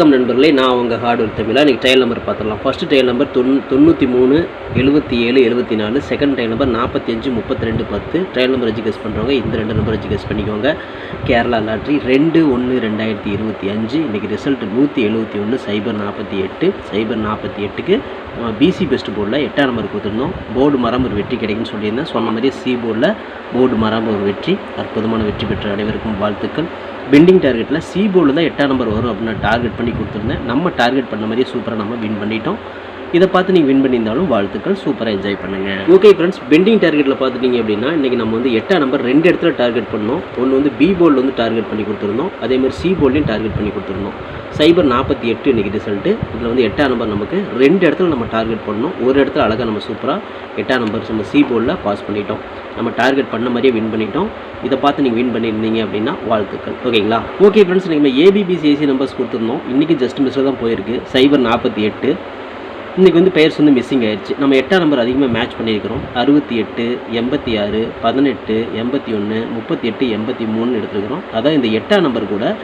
வணக்கம் நண்பர்களே நான் உங்கள் ஹார்ட் ஒர்க் தமிழா. இன்றைக்கி ட்ரையல் நம்பர் பார்த்துடலாம். ஃபஸ்ட்டு ட்ரையல் நம்பர் தொண்ணூ தொண்ணூற்றி மூணு எழுபத்தி ஏழு எழுபத்தி நாலு. செகண்ட் ட்ரையல் நம்பர் நாற்பத்தி அஞ்சு முப்பத்தி ரெண்டு பத்து. ட்ரையல் நம்பர் வச்சு கெஸ் பண்ணுறவங்க இந்த ரெண்டு நம்பர் வச்சு கெஸ் பண்ணிக்கோங்க. கேரளா லாட்ரி ரெண்டு ஒன்று ரெண்டாயிரத்தி இருபத்தி அஞ்சு. இன்றைக்கி ரிசல்ட் நூற்றி எழுபத்தி ஒன்று சைபர் நாற்பத்தி எட்டு. சைபர் நாற்பத்தி எட்டுக்கு பிசி பெஸ்ட் போர்டில் எட்டாம் நம்பர் கொடுத்துருந்தோம். போர்டு மரம் ஒரு வெற்றி கிடைக்குன்னு சொல்லியிருந்தேன். சொன்ன மாதிரியே சி போர்டில் போர்டு மரம் ஒரு வெற்றி. அற்புதமான வெற்றி பெற்ற அனைவருக்கும் வாழ்த்துக்கள். பெண்டிங் டார்கெட்டில் சி போர்டில் தான் எட்டாம் நம்பர் வரும் அப்படின்னு டார்கெட் பண்ணி கொடுத்துருந்தேன். நம்ம டார்கெட் பண்ண மாதிரியே சூப்பராக நம்ம வின் பண்ணிட்டோம். இதை பார்த்து நீங்கள் வின் பண்ணியிருந்தாலும் வாழ்த்துக்கள் சூப்பராக என்ஜாய் பண்ணுங்கள் ஓகே ஃப்ரெண்ட்ஸ் பெண்டிங் டார்கெட்டில் பார்த்துட்டீங்க அப்படின்னா இன்றைக்கி நம்ம வந்து எட்டாம் நம்பர் ரெண்டு இடத்துல டார்கெட் பண்ணோம். ஒன்று வந்து பி போர்டில் வந்து டார்கெட் பண்ணி கொடுத்துருந்தோம். அதே மாதிரி சி போர்ட்லையும் டார்கெட் பண்ணி கொடுத்துருந்தோம். சைபர் நாற்பத்தி எட்டு இன்றைக்கி ரிசல்ட்டு இதில் வந்து எட்டாம் நம்பர் நமக்கு ரெண்டு இடத்துல நம்ம டார்கெட் பண்ணோம். ஒரு இடத்துல அழகாக நம்ம சூப்பராக எட்டாம் நம்பர் நம்ம சி போர்டில் பாஸ் பண்ணிட்டோம். நம்ம டார்கெட் பண்ண மாதிரியே வின் பண்ணிட்டோம். இதை பார்த்து நீங்கள் வின் பண்ணியிருந்தீங்க அப்படின்னா வாழ்த்துக்கள். ஓகேங்களா ஓகே ஃப்ரெண்ட்ஸ் நீங்கள் ஏபிபிசிஏசி நம்பர்ஸ் கொடுத்துருந்தோம். இன்றைக்கி ஜஸ்ட் மிஸ்ஸில் தான் போயிருக்கு. சைபர் நாற்பத்தி எட்டு. இன்றைக்கி வந்து பெயர்ஸ் வந்து மிஸ்ஸிங் ஆயிடுச்சு. நம்ம எட்டாம் நம்பர் அதிகமாக மேட்ச் பண்ணியிருக்கிறோம். அறுபத்தி எட்டு எண்பத்தி ஆறு பதினெட்டு எண்பத்தி ஒன்று முப்பத்தி எட்டு எண்பத்தி மூணுன்னு எடுத்துருக்கிறோம். அதான் இந்த எட்டாம் நம்பர் கூட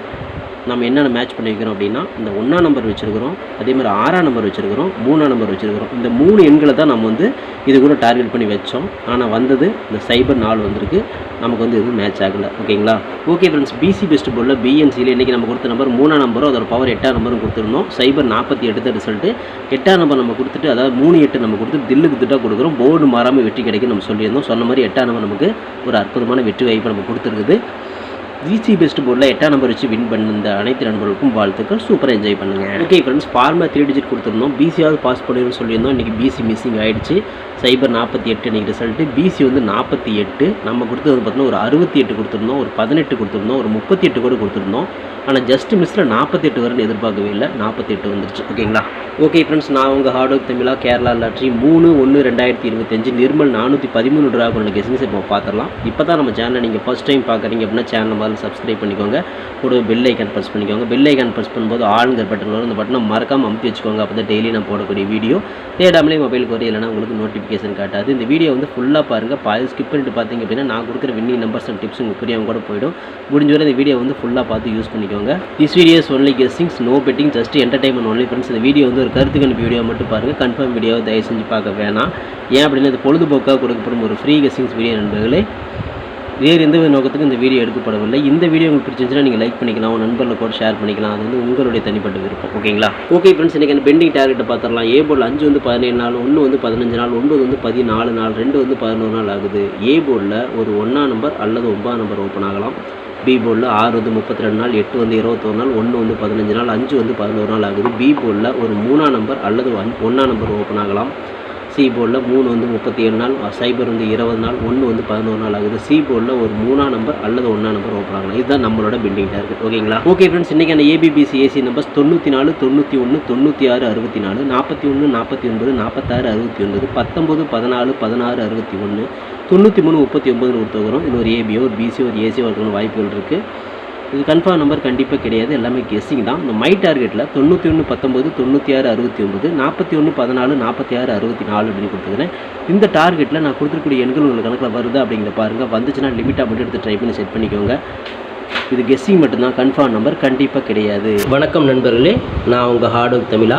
நம்ம என்னென்ன மேட்ச் பண்ணியிருக்கிறோம் அப்படின்னா இந்த ஒன்றாம் நம்பர் வச்சுருக்கிறோம் அதே மாதிரி ஆறாம் நம்பர் வச்சுருக்கிறோம் மூணாம் நம்பர் வச்சுருக்கிறோம். இந்த மூணு எண்களை தான் நம்ம வந்து இது கூட டார்கெட் பண்ணி வச்சோம். ஆனால் வந்தது இந்த சைபர் நாலு வந்திருக்கு. நமக்கு வந்து எதுவும் மேட்ச் ஆகலை. ஓகேங்களா ஓகே ஃப்ரெண்ட்ஸ் பிசி பெஸ்ட் போலில் பிஎன்சியில் இன்றைக்கி நம்ம கொடுத்த நம்பர் மூணாம் நம்பரும் அதோட பவர் எட்டாம் நம்பரும் கொடுத்துருந்தோம். சைபர் நாற்பத்தி எடுத்த ரிசல்ட்டு எட்டாம் நம்பர் நம்ம கொடுத்துட்டு அதாவது மூணு எட்டு நம்ம கொடுத்து தில்லுக்கு திட்டாக கொடுக்குறோம். போர்டு மாறாமல் வெற்றி கிடைக்கும் நம்ம சொல்லியிருந்தோம். சொன்ன மாதிரி எட்டாம் நம்பர் நமக்கு ஒரு அற்புதமான வெற்றி வாய்ப்பு நம்ம கொடுத்துருக்குது. ஜிசி பெஸ்ட் போர்டில் எட்டாம் நம்பர் வச்சு வின் பண்ண அனைத்து நண்பர்களுக்கும் வாழ்த்துக்கள். சூப்பராக என்ஜாய் பண்ணுங்கள் okay friends formula three digit கொடுத்துருந்தோம். பிசியாவது பாஸ் பண்ணிடுன்னு சொல்லியிருந்தோம். இன்றைக்கி பிசி மிஸ்ஸிங் ஆயிடுச்சு. சைபர் நாற்பத்தி எட்டு இன்றைக்கி ரிசல்ட்டு பிசி வந்து நாற்பத்தி எட்டு. நம்ம கொடுத்தது வந்து பார்த்தீங்கன்னா ஒரு அறுபத்தி எட்டு கொடுத்துருந்தோம் ஒரு பதினெட்டு கொடுத்துருந்தோம் ஒரு முப்பத்தி எட்டு கூட கொடுத்துருந்தோம். ஆனால் ஜஸ்ட் மிஸ்ஸில் நாற்பத்தெட்டு வரும்னு எதிர்பார்க்கவே இல்லை. நாற்பத்தெட்டு வந்துருச்சு. ஓகேங்களா? ஓகே ஃப்ரெண்ட்ஸ் நான் உங்கள் ஹார்ட் ஒர்க் தமிழா கேரளா லாட்ரி மூணு ஒன்று ரெண்டாயிரத்தி இருபத்தஞ்சு நிர்மல் நானூற்றி பதிமூணு ரூபா கொண்ட கெஸ்டிங்ஸ் இப்போ பார்த்துடலாம். இப்போ தான் நம்ம சேனலை நீங்கள் ஃபஸ்ட் டைம் பார்க்குறீங்க அப்படின்னா சேனல் மாதிரி சப்ஸ்கிரைப் பண்ணிக்கோங்க. கூட பெல் ஐக்கான் ப்ரெஸ் பண்ணிக்கோங்க. பெல் ஐக்கான் ப்ரெஸ் பண்ணும்போது ஆளுங்கிற பட்டன் வரும். அந்த பட்டனை மறக்காமல் அமுத்தி வச்சுக்கோங்க. அப்போ தான் டெய்லி நான் போடக்கூடிய வீடியோ தேடாமலே மொபைலுக்கு வரும் இல்லைனா உங்களுக்கு நோட்டிஃபிகேஷன் காட்டாது. இந்த வீடியோ வந்து ஃபுல்லாக பாருங்கள் பாதி ஸ்கிப் பண்ணிட்டு பார்த்தீங்க அப்படின்னா நான் கொடுக்குற வின்னிங் நம்பர்ஸ் அண்ட் டிப்ஸ் உங்களுக்கு புரியாமல் கூட போயிடும். முடிஞ்ச வரை இந்த வீடியோ வந்து ஃபுல்லாக பார்த்து யூஸ் பண்ணிக்கோங்க. This videos only guessings no betting just entertainment only friends இந்த வீடியோ வந்து ஒரு கருத்து கணிப்பு வீடியோ மட்டும் பாருங்கள் கன்ஃபார்ம் வீடியோ தயவு செஞ்சு பார்க்க வேணாம். ஏன் அப்படின்னா இது பொழுதுபோக்காக கொடுக்கப்படும் ஒரு ஃப்ரீ கெஸ்டிங்ஸ் வீடியோ நண்பர்களே. வேறு எந்த வித நோக்கத்துக்கும் இந்த வீடியோ எடுக்கப்படவில்லை. இந்த வீடியோ உங்களுக்கு பிடிச்சிருந்துச்சுன்னா நீங்கள் லைக் பண்ணிக்கலாம் உங்கள் நண்பர்கள் கூட ஷேர் பண்ணிக்கலாம். அது வந்து உங்களுடைய தனிப்பட்ட விருப்பம். ஓகேங்களா? ஓகே ஃப்ரெண்ட்ஸ் இன்றைக்கி பெண்டிங் டார்கெட்டை பார்த்துடலாம். ஏ போர்டில் அஞ்சு வந்து பதினேழு நாள் ஒன்று வந்து பதினஞ்சு நாள் ஒன்பது வந்து பதினாலு நாள் ரெண்டு வந்து பதினோரு நாள் ஆகுது. ஏ போர்டில் ஒரு ஒன்றாம் நம்பர் அல்லது ஒன்பதாம் நம்பர் ஓப்பன் ஆகலாம். பி போர்டில் ஆறு வந்து முப்பத்தி ரெண்டு நாள் எட்டு வந்து இருபத்தொரு நாள் ஒன்று வந்து பதினஞ்சு நாள் அஞ்சு வந்து பதினோரு நாள் ஆகுது. பி போர்டில் ஒரு மூணாம் நம்பர் அல்லது ஒன் ஒன்றாம் நம்பர் ஓப்பன் ஆகலாம். சி போர்டில் மூணு வந்து முப்பத்தி ஏழு நாள் சைபர் வந்து இருபது நாள் ஒன்று வந்து பதினோரு நாள் ஆகுது சி போர்டில் ஒரு மூணாம் நம்பர் அல்லது ஒன்றா நம்பர் ஓப்பன் இதுதான் நம்மளோட பில்டிங் டார்கெட் ஓகேங்களா ஓகே ஃப்ரெண்ட்ஸ் இன்றைக்கி அந்த ஏபிபிசி ஏசி நம்பர்ஸ் தொண்ணூற்றி நாலு தொண்ணூற்றி ஒன்று தொண்ணூற்றி ஆறு அறுபத்தி நாலு நாற்பத்தி ஒன்று நாற்பத்தி ஒன்பது நாற்பத்தாறு அறுபத்தி ஒன்பது பத்தொம்பது பதினாலு பதினாறு அறுபத்தி ஒன்று தொண்ணூற்றி மூணு முப்பத்தி ஒம்பதுன்னு ஒருத்தவரும் இது ஒரு ஏபியோ ஒரு பிசியோ ஒரு ஏசியோ இருக்கிற வாய்ப்புகள் இருக்குது இது கன்ஃபார்ம் நம்பர் கண்டிப்பாக கிடையாது. எல்லாமே கெஸ்ஸிங் தான். இந்த மை டார்கெட்டில் தொண்ணூற்றி ஒன்று பத்தொம்பது தொண்ணூற்றி ஆறு அறுபத்தி ஒம்பது நாற்பத்தி ஒன்று பதினாலு நாற்பத்தி ஆறு அறுபத்தி நாலு அப்படின்னு கொடுத்துருக்கேன் இந்த டார்கெட்டில் நான் கொடுத்துருக்கூடிய எண்கள் உங்களுக்கு கணக்கில் வருதா அப்படிங்கிற பாருங்கள் வந்துச்சுன்னா லிமிட்டாக மட்டும் எடுத்து ட்ரை பண்ணி செட் பண்ணிக்கோங்க. இது கெஸ்ஸிங் மட்டும்தான். கன்ஃபார்ம் நம்பர் கண்டிப்பாக கிடையாது. வணக்கம் நண்பர்களே. நான் உங்கள் ஹார்ட் ஒர்க் தமிழா.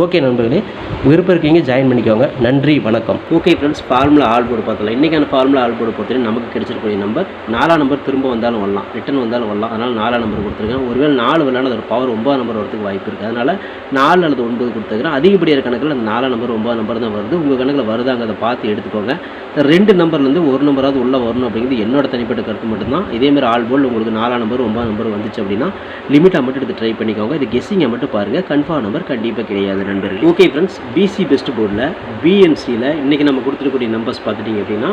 ஓகே நண்பர்களே விருப்பம் இருக்கீங்க ஜாயின் பண்ணிக்கோங்க. நன்றி வணக்கம். Okay friends formula all board பார்த்தலாம் இன்றைக்கான ஃபார்முலா ஆல் போர்டு பொறுத்தவரை நமக்கு கிடைச்சிருக்கக்கூடிய நம்பர் நாலாம் நம்பர் திரும்ப வந்தாலும் வரலாம். ரிட்டன் வந்தாலும் வரலாம். அதனால் நாலாம் நம்பர் கொடுத்துருக்கேன். ஒருவேளை நாலு வேணாலும் அதோட பவர் ஒன்பது நம்பர் வரதுக்கு வாய்ப்பு இருக்குது அதனால் நாலு அல்லது ஒன்பது கொடுத்துருக்கிறேன் அதிகப்படியான கணக்கில் அந்த நாலாம் நம்பர் ஒன்பது நம்பர் தான் வருது. உங்கள் கணக்கில் வருதாங்க அதை பார்த்து எடுத்துக்கோங்க. ரெண்டு நம்பர்லேருந்து ஒரு நம்பராவது உள்ளே வரணும் அப்படிங்கிறது என்னோட தனிப்பட்ட கருத்து மட்டும்தான். இதேமாதிரி ஆல் போல் உங்களுக்கு நாலாம் நம்பர் ஒன்பது நம்பர் வந்துச்சு அப்படின்னா லிமிட்டாக மட்டும் எடுத்து ட்ரை பண்ணிக்கோங்க. இது கெஸ்ஸிங்கை மட்டும் பாருங்கள் கன்ஃபார்ம் நம்பர் கண்டிப்பாக கிடையாது. நண்பர்கள் ஓகே ஃப்ரெண்ட்ஸ் பிசி பெஸ்ட் போர்டில் பிஎன்சியில் இன்றைக்கி நம்ம கொடுத்துருக்கக்கூடிய நம்பர்ஸ் பார்த்துட்டிங்க அப்படின்னா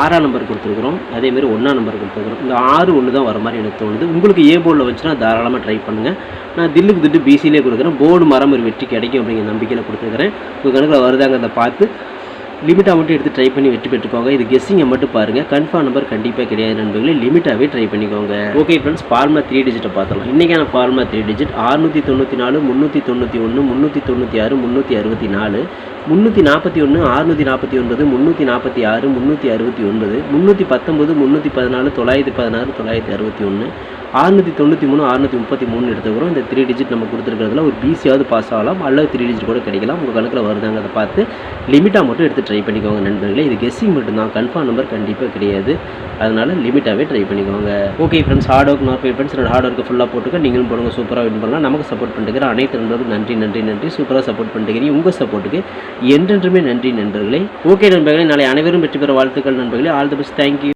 ஆறாம் நம்பர் கொடுத்துருக்குறோம். அதேமாதிரி ஒன்றாம் நம்பர் கொடுத்துருக்குறோம். இந்த ஆறு ஒன்று தான் வர மாதிரி எனக்கு தோணுது. உங்களுக்கு ஏ போர்டில் வச்சுன்னா தாராளமாக ட்ரை பண்ணுங்கள் நான் தில்லுக்கு திட்டு பிசிலே கொடுக்குறேன். போர்டு மரம் ஒரு வெற்றி கிடைக்கும் அப்படிங்கிற நம்பிக்கையில் கொடுத்துருக்குறேன். உங்கள் கணக்கில் வருதாங்கிறத பார்த்து லிமிட்டாக மட்டும் எடுத்து ட்ரை பண்ணி வெற்றி பெற்றுக்கோங்க. இது கெஸ்ஸிங்கை மட்டும் பாருங்கள் கன்ஃபார்ம் நம்பர் கண்டிப்பாக கிடையாது நண்பர்களே. லிமிட்டாகவே ட்ரை பண்ணிக்கோங்க. ஓகே ஃப்ரெண்ட்ஸ் ஃபார்மா த்ரீ டிஜிட்டை பார்த்துலாம் இன்றைக்கான ஃபார்மா த்ரீ டிஜிட் ஆறுநூற்றி தொண்ணூற்றி நாலு முந்நூற்றி தொண்ணூற்றி ஒன்று முந்நூற்றி தொண்ணூற்றி ஆறு முந்நூற்றி அறுபத்தி நாலு முந்நூற்றி நாற்பத்தி ஒன்று அறுநூற்றி நாற்பத்தி ஒன்பது முந்நூற்றி நாற்பத்தி ஆறு முந்நூற்றி அறுபத்தி ஒன்பது முந்நூற்றி பத்தொம்பது முந்நூற்றி பதினாலு தொள்ளாயிரத்தி பதினாறு தொள்ளாயிரத்தி அறுபத்தி ஒன்று அறுநூற்றி தொண்ணூற்றி மூணு அறுநூற்றி முப்பத்தி மூணு எடுத்துக்கிறோம். இந்த த்ரீ டிஜிட் நம்ம கொடுத்துருக்கிறதுல ஒரு பிசியாவது பாஸ் ஆகலாம் அல்லது த்ரீ டிஜிட் கூட கிடைக்கலாம். உங்கள் கணக்கில் வருதாங்க அதை பார்த்து லிமிட்டாக மட்டும் எடுத்து ட்ரை பண்ணிக்கோங்க நண்பர்களே. இது கெஸ்ஸிங் மட்டும்தான். கன்ஃபார்ம் நம்பர் கண்டிப்பாக கிடையாது. அதனால் லிமிட்டாகவே ட்ரை பண்ணிக்கோங்க. Okay friends hard work not friends என்னோட ஹார்ட் ஒர்க்கு ஃபுல்லாக போட்டுக்க. நீங்களும் போடுங்க. சூப்பராக வின் பண்ணலாம். நமக்கு சப்போர்ட் பண்ணிட்டுக்கிற அனைத்து நண்பர்களும் நன்றி நன்றி நன்றி. சூப்பராக சப்போர்ட் பண்ணிட்டுக்கிறீங்க உங்கள் சப்போர்ட்டுக்கு என்றென்றுமே நன்றி நண்பர்களே. ஓகே நண்பர்களே. நாளை அனைவரும் வெற்றி பெற வாழ்த்துக்கள் நண்பர்களே. All the best thank you